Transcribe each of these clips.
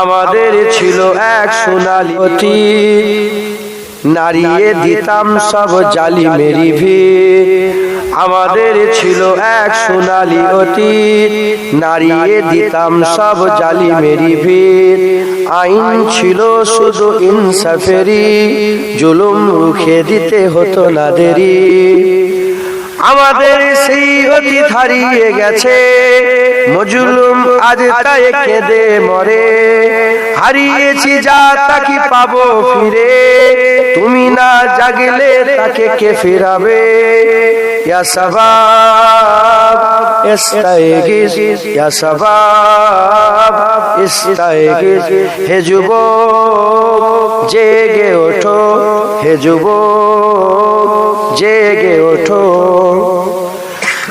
আমাদের ছিল এক সোনালি নারিয়ে দিতাম সব জালি মেরি ভিড়। আমাদের ছিল এক সোনালি অতীত নারিয়ে দিতাম সব জালি মেরি ভিড়। আইন ছিল শুধু ইনসাফেরি জুলুম রুখে দিতে হতো না দেরি। আমাদের সেই অতীত হারিয়ে গেছে। মজুলুম আজ তাই কেঁদে মরে। হারিয়েছি যা তাকে পাবো ফিরে। তুমি না জাগলে তাকে কে ফিরাবে? ইয়া সবাব ইস্তাইগিস ইয়া সবাব হে জেগে ওঠো। হে যুবক, জেগে ওঠো।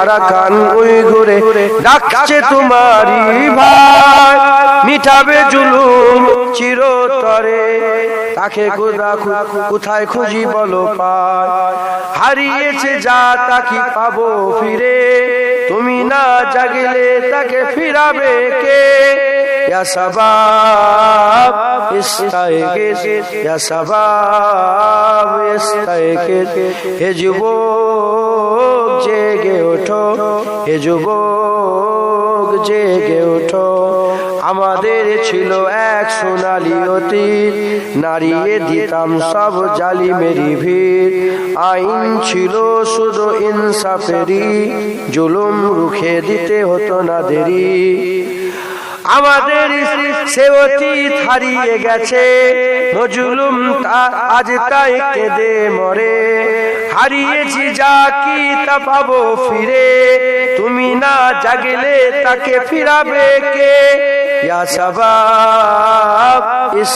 আরাকান উইঘুরে ডাকছে তোমারি ভাই। মিটাবে জুলুম চিরতরে। তাকে কোথা কোথায় খুঁজি বলো পায় হারিয়েছে যা তাকে পাবো ফিরে। তুমি না জাগিলে তাকে ফিরাবে কে? সবাব ইস্তাইগিস হে যুবক জেগে ওঠো, হে যুবক, জেগে ওঠো। আমাদের ছিল এক সোনালি অতীত নারিয়ে দিতাম সব জালি মেরি ভিড়। আইন ছিল শুধু ইনসাফেরি জুলুম রুখে দিতে হতো না দেরি। আমাদের সে অতীত হারিয়ে গেছে মজুলুম আজ তাই কেঁদে মরে। হারিয়েছি যা কি তা পাবো ফিরে। তুমি না জাগলে তাকে ফিরাবে কে? ইয়া সবাব